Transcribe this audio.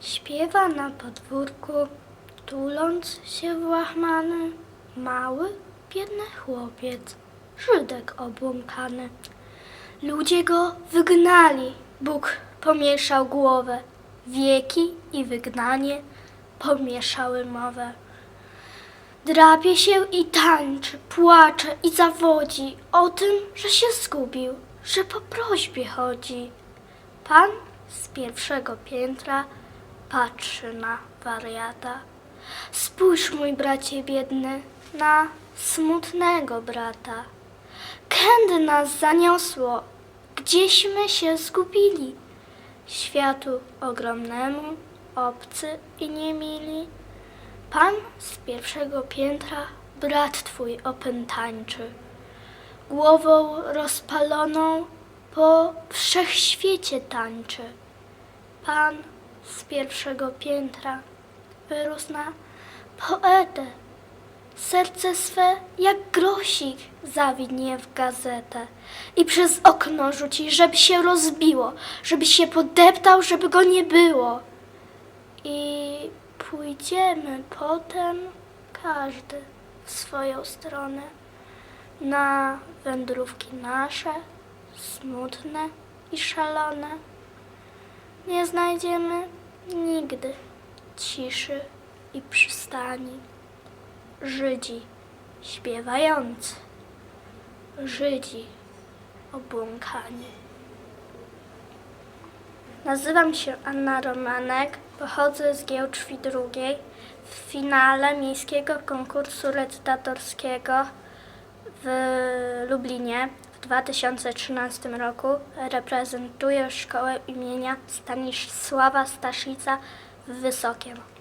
Śpiewa na podwórku, tuląc się w łachmany, mały, biedny chłopiec, Żydek obłąkany. Ludzie go wygnali, Bóg pomieszał głowę, wieki i wygnanie pomieszały mowę. Drapie się i tańczy, płacze i zawodzi o tym, że się zgubił, że po prośbie chodzi. Pan z pierwszego piętra patrzy na wariata. Spójrz, mój bracie biedny, na smutnego brata. Kędy nas zaniosło, gdzieśmy się zgubili. Światu ogromnemu, obcy i niemili. Pan z pierwszego piętra, brat twój opętańczy. Głową rozpaloną po wszechświecie tańczy. Pan z pierwszego piętra wyrósł na poetę. Serce swe jak grosik zawidnie w gazetę i przez okno rzuci, żeby się rozbiło, żeby się podeptał, żeby go nie było. I pójdziemy potem każdy w swoją stronę na wędrówki nasze, smutne i szalone. Nie znajdziemy nigdy ciszy i przystani. Żydzi śpiewający, Żydzi obłąkani. Nazywam się Anna Romanek, pochodzę z Giełczwi II. W finale miejskiego konkursu recytatorskiego w Lublinie w 2013 roku reprezentuję szkołę imienia Stanisława Staszica w Wysokiem.